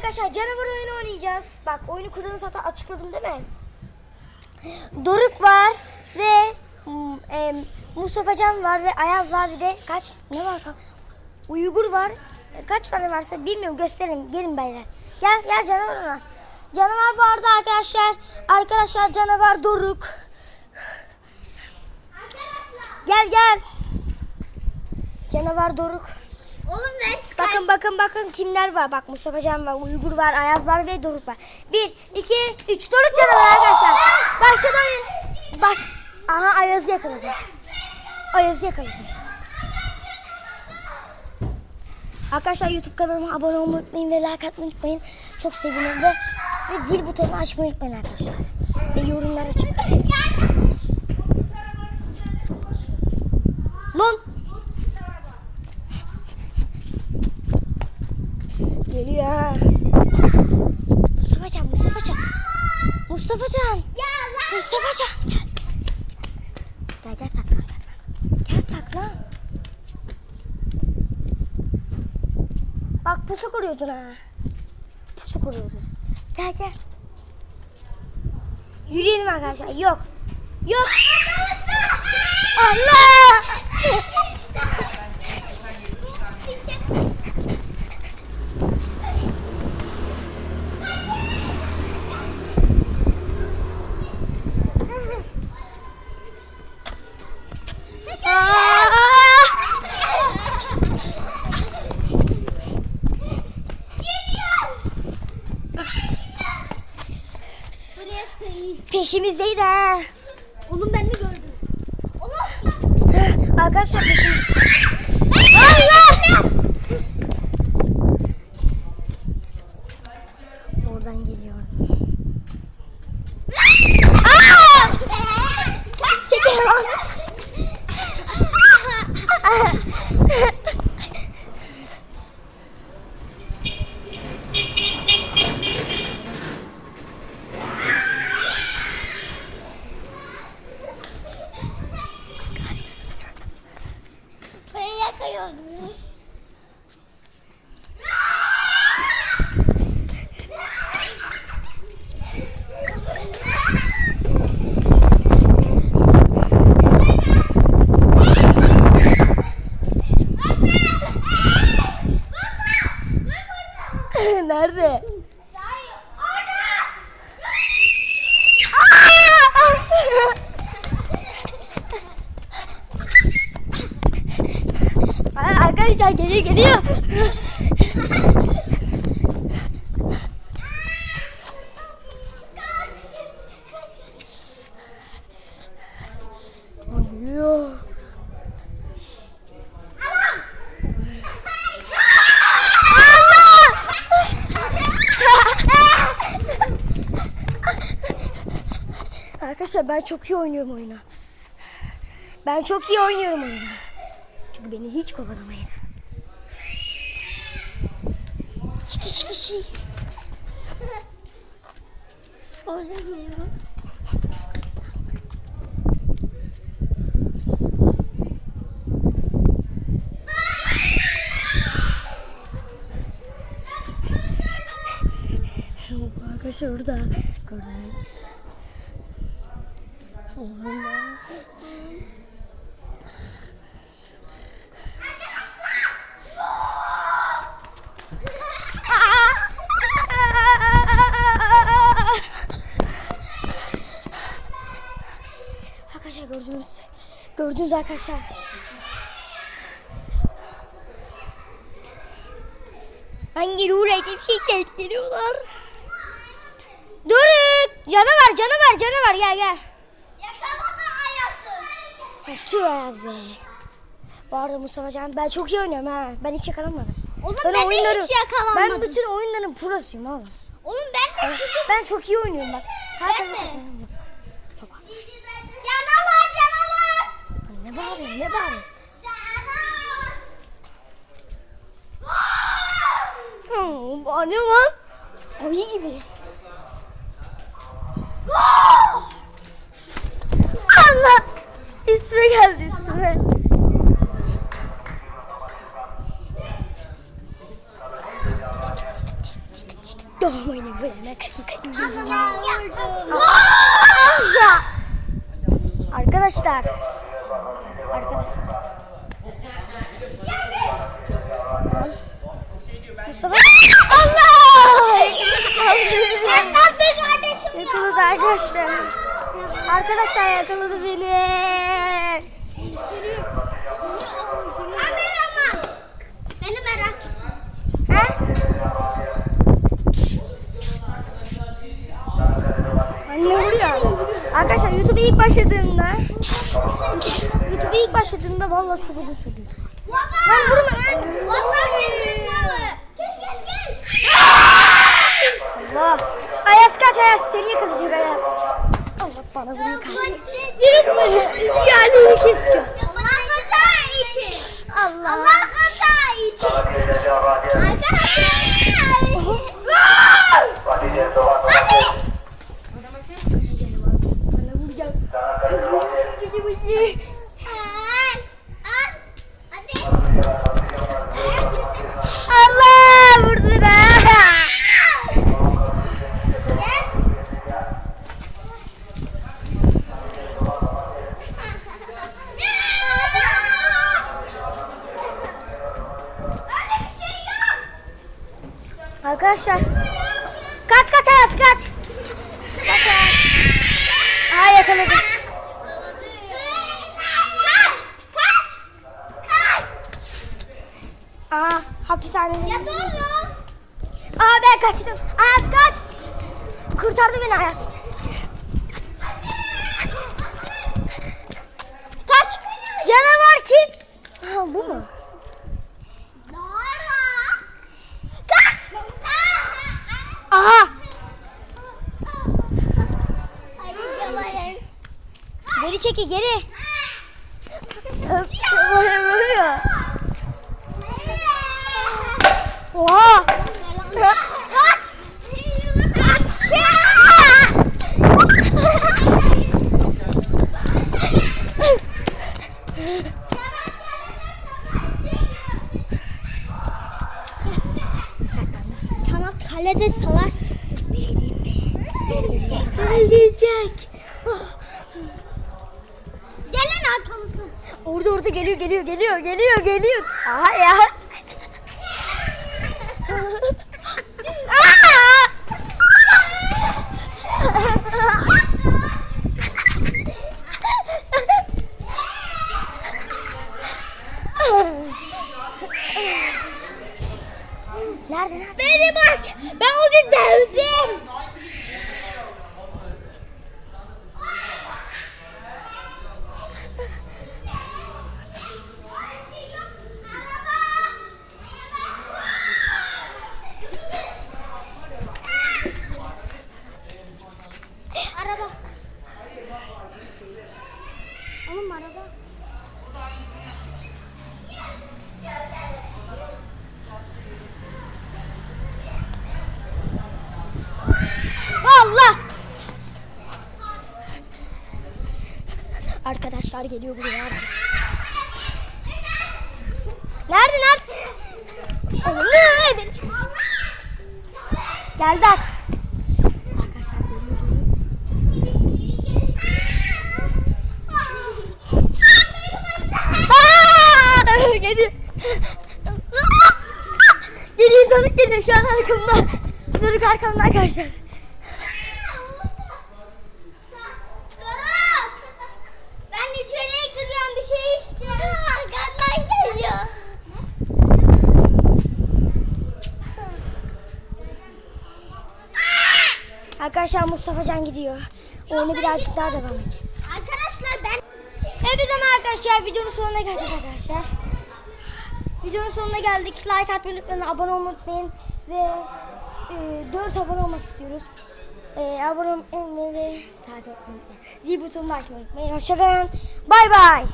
arkadaşlar canavar oyunu oynayacağız. Bak oyunu kuralını zaten açıkladım değil mi? Doruk var ve e, Mustafa Can var ve Ayaz var bir de kaç ne var ka- Uygur var. E, Kaç tane varsa bilmiyorum gösterin gelin beyler. Gel gel canavar ona. Canavar bu arada arkadaşlar. Arkadaşlar canavar Doruk. Gel gel. Canavar Doruk. Oğlum ben Bakın bakın bakın kimler var. Bak Mustafa Can var, Uygur var, Ayaz var ve Doruk var. Bir, iki, üç. Doruk canavar arkadaşlar. Başladı oyun. Baş... Aha Ayaz'ı yakaladı. Ayaz'ı yakaladı. Arkadaşlar YouTube kanalıma abone olmayı unutmayın ve like atmayı unutmayın. Çok sevinirim ve, ve zil butonunu açmayı unutmayın arkadaşlar. Ve yorumlar açın. Lan! Geliyor ha. Mustafa Can, Mustafa Can. Mustafa Can. Ya lan. Mustafa Can gel. Gel gel saklan saklan. Gel saklan. Bak pusu kuruyordun ha. Pusu kuruyordun. Gel gel. Yürüyelim arkadaşlar. Yok. Yok. Allah! Buraya sığıyım. Peşimizdeydi ha. Oğlum ben de gördüm. Arkadaşlar peşimiz. Allah! Oradan geliyorum. Aa! Çekil lan. Ben yakıyorum. Nerede? Aa, geliyor geliyor. Arkadaşlar ben çok iyi oynuyorum oyunu. Ben çok iyi oynuyorum oyunu. Çünkü beni hiç kovalamaydı. Şiki şiki şi. Geliyor. Arkadaşlar orada gördünüz. Orada. Arkadaşlar gördünüz. Gördünüz arkadaşlar. Hangi ruhla şiddet geliyorlar? Doruk! Canavar, canavar, canavar gel gel. Yakalama ayasın. Tüh Ayaz be. Bu arada Mustafa Can ben çok iyi oynuyorum ha. Ben hiç yakalamadım. Oğlum ben, de hiç Ben yakalanmadım. bütün oyunların prosuyum oğlum. Oğlum ben de çünkü Ben çok iyi oynuyorum bak. Her Ben de. saklanıyorum. Canavar canavar. Lan Ne bağırıyorsun ne bağırıyorsun? Hmm, ne lan? Ayı gibi. Allah! İsmi geldi ismi. Doğmayın buraya. vurdum. Arkadaşlar. Arkadaşlar. Mustafa. Allah! Yakaladı arkadaşlar. Arkadaşlar yakaladı beni. Kameraman. Beni merak? Anne vuruyor. Arkadaşlar YouTube'a ilk başladığımda YouTube'a ilk başladığımda vallahi çok uzun sürdü. Lan vurma lan. Vatan yeminle. Gel gel gel. Allah. Ayaz kaç Ayaz seni yakalayacak Ayaz. Allah bana vuruyor kaç. Yürü böyle. Ciğerleri keseceğim. Allah rızası için. Allah. Allah rızası için. Arkadaşlar. Hadi. Bana vuracak. Vıcı vıcı. Al. Al. Hadi. Allah vurdu da. Öyle bir şey yok. Arkadaşlar. Kaç kaç Ayaz kaç. Kaç Ayaz. Aa yakaladım. Kaç! Kaç! Kaç! Aa hapishanede. Ya dur Aa ben kaçtım. Ayaz kaç. Kurtardı beni Ayaz. Kaç. Canavar kim? Ha bu mu? Kaç! Aha. Çeki geri. Öp, Vuruyor. Oha. Kaç! Çanakkale'de savaş Bir şey diyeyim mi? Ölecek. Orada orada geliyor geliyor geliyor geliyor geliyor. Aha ya. Aa! Nerede nerede? Beni bak. Ben onu devdim. Araba. Oğlum araba. Allah! Arkadaşlar geliyor buraya. Nerede nerede? Ne? Ben- Geldi ak. Arkadaşlar geliyor Aa! Geliyor. Geliyor tanık geliyor şu an arkamda. Doruk arkamda arkadaşlar. Doruk! Ben içeriye giriyorum bir şey istiyorum. Arkandan geliyor. Arkadaşlar Mustafa Can gidiyor. Oyunu birazcık daha devam edeceğiz. Arkadaşlar ben Hepinize arkadaşlar. Videonun sonuna geldik arkadaşlar. Videonun sonuna geldik. Like atmayı unutmayın. Abone olmayı unutmayın. Ve e, 4 abone olmak istiyoruz. E, abone olmayı ve takip etmeyi unutmayın. Zil butonunu açmayı unutmayın. Hoşçakalın. Bay bay.